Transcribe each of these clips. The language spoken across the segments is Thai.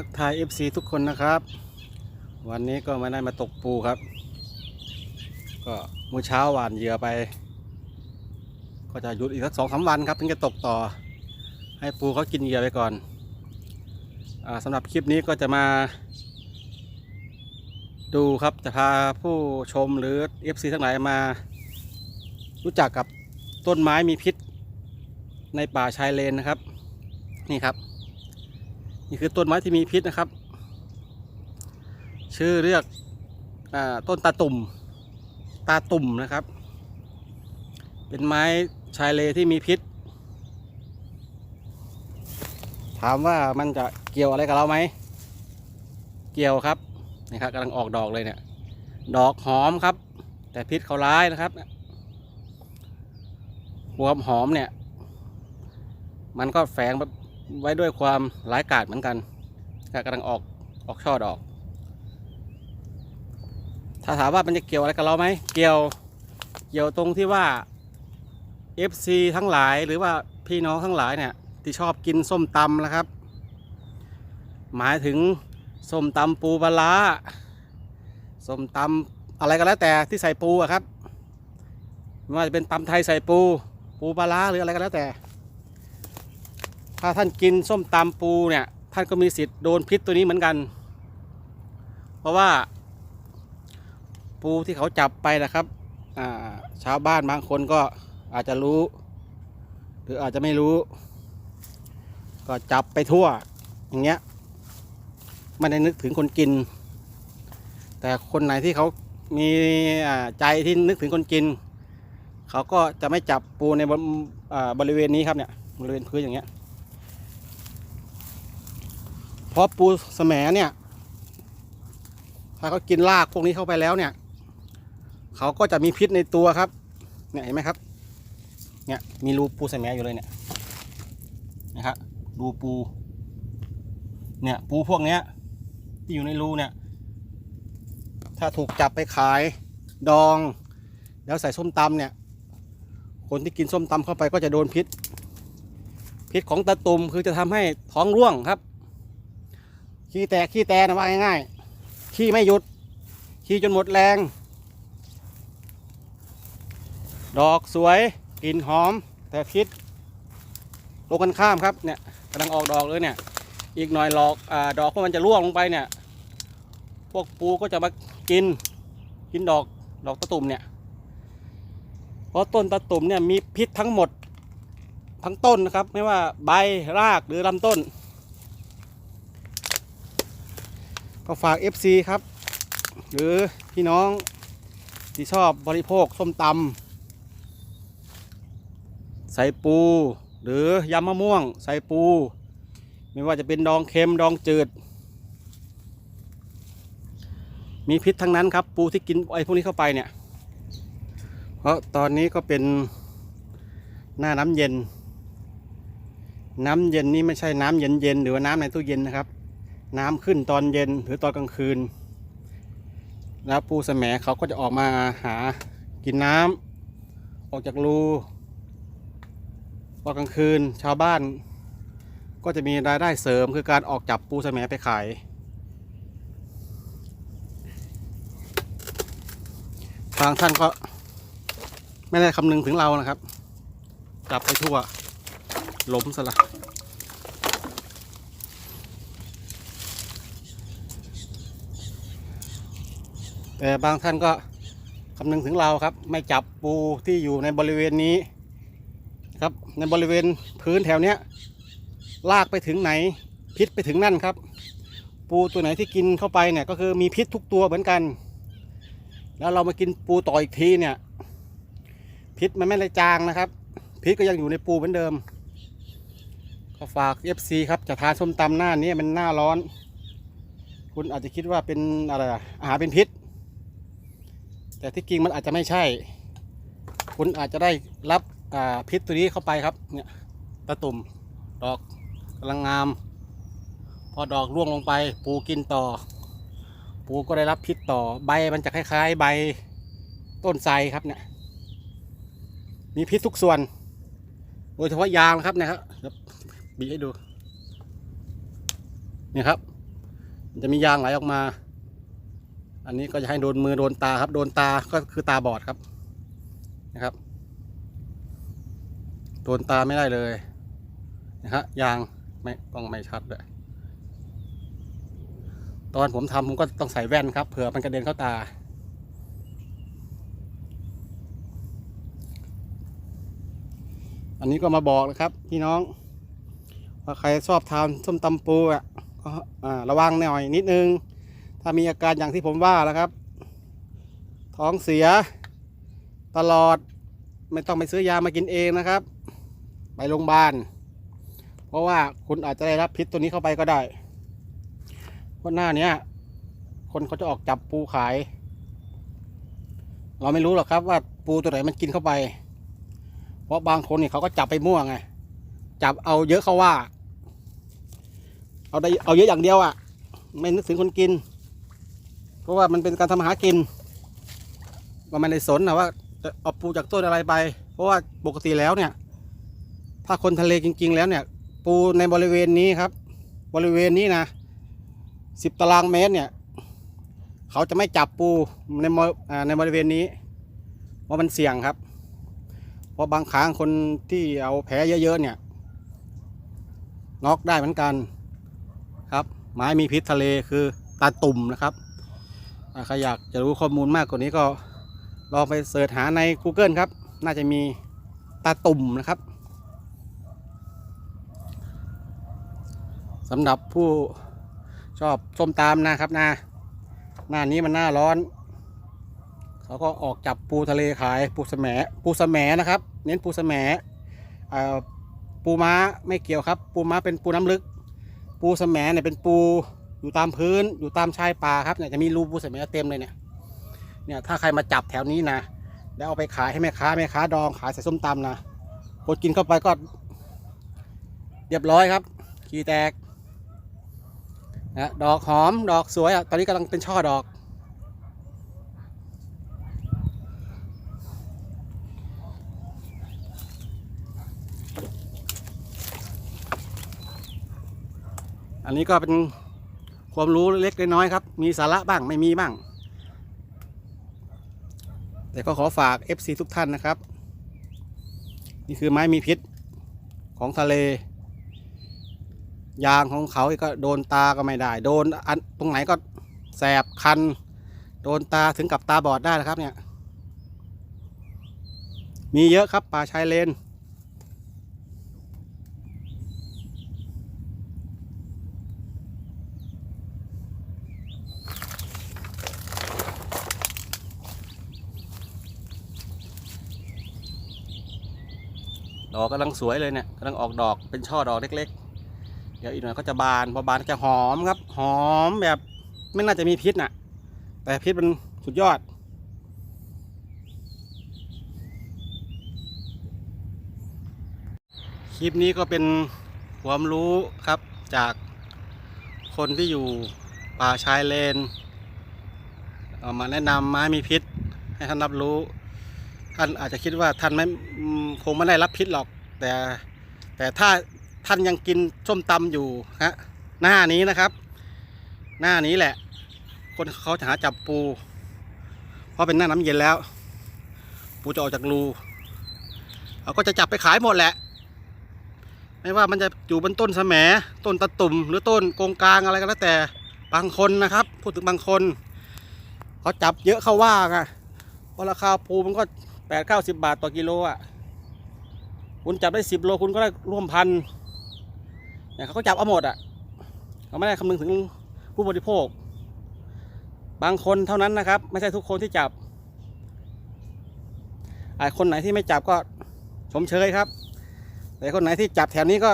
ทักทาย FC ทุกคนนะครับ วันนี้ก็มาได้มาตกปูครับ ก็มื้อเช้าหวานเหยื่อไป ก็จะหยุดอีกสักสองสามวันครับ ถึงจะตกต่อ ให้ปูเขากินเหยื่อไปก่อนอสำหรับคลิปนี้ก็จะมา ดูครับจะพาผู้ชมหรือ FC ทั้งหลายมา รู้จักกับต้นไม้มีพิษในป่าชายเลนนะครับ นี่ครับ นี่คือต้นไม้ที่มีพิษนะครับ ชื่อเรียกต้นตาตุ่ม ตาตุ่มนะครับ เป็นไม้ชายเลที่มีพิษ ถามว่ามันจะเกี่ยวอะไรกับเราไหม เกี่ยวครับนี่ครับกำลังออกดอกเลยเนี่ย ดอกหอมครับ แต่พิษเขาร้ายนะครับควมหอมเนี่ย มันก็แฝง ไว้ด้วยความร้ายกาจเหมือนกันก็กำลังออกออกช่อดอก ถ้าถามว่ามันจะเกี่ยวอะไรกับเราไหม เกี่ยว เกี่ยวตรงที่ว่า FC ทั้งหลายหรือว่าพี่น้องทั้งหลายเนี่ยที่ชอบกินส้มตำนะครับ หมายถึงส้มตำปูปลาส้มตำอะไรก็แล้วแต่ที่ใส่ปูอะครับไม่ว่าจะเป็นตำไทยใส่ปู ปูปลาหรืออะไรก็แล้วแต่ ถ้าท่านกินส้มตำปูเนี่ย ท่านก็มีสิทธิ์โดนพิษตัวนี้เหมือนกัน เพราะว่าปูที่เขาจับไปนะครับาชาวบ้านบางคนก็อาจจะรู้ หรืออาจจะไม่รู้ ก็จับไปทั่ว อย่างเงี้ยไม่ได้นึกถึงคนกิน แต่คนไหนที่เขามีใจที่นึกถึงคนกิน เขาก็จะไม่จับปูในบบริเวณนี้ครับเนี่ยบริเวณพื้นอย่างเงี้ย เพราะปูแสมเนี่ยถ้าเขากินรากพวกนี้เข้าไปแล้วเนี่ย เขาก็จะมีพิษในตัวครับ เนี่ยเห็นไหมครับ เนี่ยมีรูปูแสมอยู่เลยเนี่ยนะครับรูปู เนี่ยปูพวกเนี้ยที่อยู่ในรูเนี่ย ถ้าถูกจับไปขายดอง แล้วใส่ส้มตำเนี่ย คนที่กินส้มตำเข้าไปก็จะโดนพิษ พิษของตะตุ่มคือจะทำให้ท้องร่วงครับ ขี้แตกขี้แตนะว่าง่ายๆขี้ไม่หยุด ขี้จนหมดแรง ดอกสวยกลิ่นหอม แต่พิษตรงกันข้ามครับเนี่ยกำลังออกดอกเลยเนี่ย อีกหน่อยหลอกอดอกพวกมันจะร่วงลงไปเนี่ย พวกปูก็จะมากิน กินดอกดอกตะตุ่มเนี่ยเพราะต้นตะตุ่มเนี่ยมีพิษทั้งหมดทั้งต้นนะครับ ไม่ว่าใบรากหรือลำต้น ก็ฝาก FC ครับ หรือพี่น้องที่ชอบบริโภคส้มตำใส่ปู หรือยำมะม่วง ใส่ปู ไม่ว่าจะเป็นดองเค็มดองจืด มีพิษทั้งนั้นครับ ปูที่กินไอ้พวกนี้เข้าไปเนี่ย เพราะตอนนี้ก็เป็นหน้าน้ำเย็น น้ำเย็นนี่ไม่ใช่น้ำเย็นเย็นหรือว่าน้ำในตู้เย็นนะครับ น้ำขึ้นตอนเย็นหรือตอนกลางคืน แล้วปูแสมเขาก็จะออกมาหากินน้ำออกจากรูตอนกลางคืนชาวบ้าน ก็จะมีรายได้เสริมคือการออกจับปูแสมไปขาย ทางท่านก็ไม่ได้คำนึงถึงเรานะครับ จับไปทั่วล้มซะละ แต่บางท่านก็คำนึงถึงเราครับ ไม่จับปูที่อยู่ในบริเวณนี้ครับในบริเวณพื้นแถวเนี้ยลากไปถึงไหนพิษไปถึงนั่นครับ ปูตัวไหนที่กินเข้าไปเนี่ยก็คือมีพิษทุกตัวเหมือนกัน แล้วเรามากินปูต่ออีกทีเนี่ย พิษมันไม่ได้จางนะครับ พิษก็ยังอยู่ในปูเหมือนเดิม ก็ฝาก FC ครับจะทานส้มตำหน้านี้มันหน้าร้อน คุณอาจจะคิดว่าเป็นอะไรอะอาหารเป็นพิษ แต่ที่จริงมันอาจจะไม่ใช่ คุณอาจจะได้รับพิษตัวนี้เข้าไปครับ เนี่ยตะตุ่มดอกกำลังงาม พอดอกร่วงลงไป ปูกินต่อ ปูก็ได้รับพิษต่อใบมันจะคล้ายๆ ใบต้นไทรครับเนี่ย มีพิษทุกส่วน โดยเฉพาะยางครับนะครับบีให้ดูนี่ครับ จะมียางไหลออกมา อันนี้ก็จะให้โดนมือโดนตาครับ โดนตาก็คือตาบอดครับนะครับ โดนตาไม่ได้เลยนะฮะยางไม่ต้องไม่ชัดเลยตอนผมทำผมก็ต้องใส่แว่นครับเผื่อมันกระเด็นเข้าตาอันนี้ก็มาบอกนะครับพี่น้อง ว่าใครชอบทานส้มตำปูอะก็อ่าระวังหน่อยนิดนึง ถ้ามีอาการอย่างที่ผมว่าแล้วครับ ท้องเสีย ตลอดไม่ต้องไปซื้อยามากินเองนะครับ ไปโรงพยาบาล เพราะว่าคุณอาจจะได้รับพิษตัวนี้เข้าไปก็ได้เพราะหน้าเนี้ยคนเขาจะออกจับปูขาย เราไม่รู้หรอกครับว่าปูตัวไหนมันกินเข้าไป เพราะบางคนเนี่ยเขาก็จับไปมั่วไง จับเอาเยอะเขาว่า เอาได้เอาเยอะอย่างเดียวอะ่ะ ไม่นึกถึงคนกิน เพราะว่ามันเป็นการทำมาหากินก็ไม่ได้สนนะว่าจะเอาปูจากต้นอะไรไป เพราะว่าปกติแล้วเนี่ย ถ้าคนทะเลจริง ๆ แล้วเนี่ย ปูในบริเวณนี้ครับ บริเวณนี้นะสิบตารางเมตรเนี่ย เขาจะไม่จับปูในบริอ่าในบริเวณนี้เพราะมันเสี่ยงครับ เพราะบางครั้งคนที่เอาแผลเยอะๆเนี่ยน็อกได้เหมือนกันครับ ไม้มีพิษทะเลคือตาตุ่มนะครับ ใครอยากจะรู้ข้อมูลมากกว่านี้ก็ลองไปเสิร์ชหาใน Google ครับ น่าจะมีตาตุ่มนะครับสำหรับผู้ชอบส้มตามนะครับนะหน้านี้มันหน้าร้อน เขาก็ออกจับปูทะเลขายปูสแหมปูสแหมนะครับ เน้นปูสแหมปูม้าไม่เกี่ยวครับ ปูม้าเป็นปูน้ำลึก ปูสแหมเนี่ยเป็นปู อยู่ตามพื้นอยู่ตามชายป่าครับเนี่ยจะมีรูปูเสะแหมเต็มเลยเนี่ยเนี่ยถ้าใครมาจับแถวนี้นะแล้วเอาไปขายให้แม่ค้าแม่ค้าดองขายใส่ส้มตำนะคนกินเข้าไปก็เรียบร้อยครับ ขี้แตกนะดอกหอมดอกสวยอะตอนนี้กำลังเป็นช่อดอก อันนี้ก็เป็น ความรู้เล็กน้อยครับ มีสาระบ้างไม่มีบ้าง แต่ก็ขอฝาก FC ทุกท่านนะครับ นี่คือไม้มีพิษของทะเล ยางของเขาก็โดนตาก็ไม่ได้ โดนอันตรงไหนก็แสบคัน โดนตาถึงกับตาบอดได้นะครับเนี่ย มีเยอะครับป่าชายเลน ดอกกำลังสวยเลยเนี่ยกำลังออกดอกเป็นช่อดอกเล็ก ๆ เดี๋ยวอีกหน่อยก็จะบานพอบานก็จะหอมครับ หอมแบบไม่น่าจะมีพิษน่ะ แต่พิษมันสุดยอด คลิปนี้ก็เป็นความรู้ครับจากคนที่อยู่ป่าชายเลน เอามาแนะนำไม้มีพิษให้ท่านรับรู้ ท่านอาจจะคิดว่าท่านไม่คงไม่ได้รับพิษหรอก แต่แต่ถ้าท่านยังกินส้มตำอยู่ฮะหน้านี้นะครับ หน้านี้แหละ คนเขาจะหาจับปู เพราะเป็นหน้าน้ำเย็นแล้ว ปูจะออกจากรูเขาก็จะจับไปขายหมดแหละ ไม่ว่ามันจะอยู่บนต้นแสมต้นตะตุ่ม หรือต้นกงกลางอะไรก็แล้วแต่บางคนนะครับ พูดถึงบางคนเขาจับเยอะเข้าว่าไงเพราะราคาปูมันก็ แปดเก้าสิบบาทต่อกิโลอะคุณจับได้สิบโลคุณก็ได้ร่วมพันเนี่ยเขาก็จับเอาหมดอะเขาไม่ได้คำนึงถึงผู้บริโภค บางคนเท่านั้นนะครับ ไม่ใช่ทุกคนที่จับไอ้คนไหนที่ไม่จับก็ชมเชยครับ แต่คนไหนที่จับแถวนี้ก็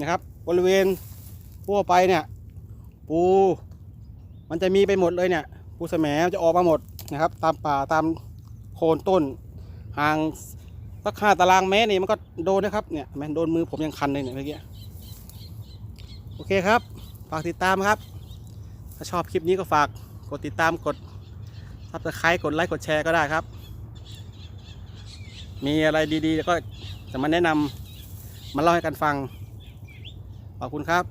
นะครับ บริเวณทั่วไปเนี่ย ปู มันจะมีไปหมดเลยเนี่ยปูแสมจะออกมาหมดนะครับ ตามป่าตาม โคนต้นห่างสักห้าตารางเมตรนี่มันก็โดนนะครับเนี่ยแมนโดนมือผมยังคันเลยเนี่ยเมื่อกี้โอเคครับ ฝากติดตามครับ ถ้าชอบคลิปนี้ก็ฝากกดติดตามกดซับสไครต์กดไลค์กดแชร์ก็ได้ครับ มีอะไรดีๆก็จะมาแนะนำมาเล่าให้กันฟัง ขอบคุณครับ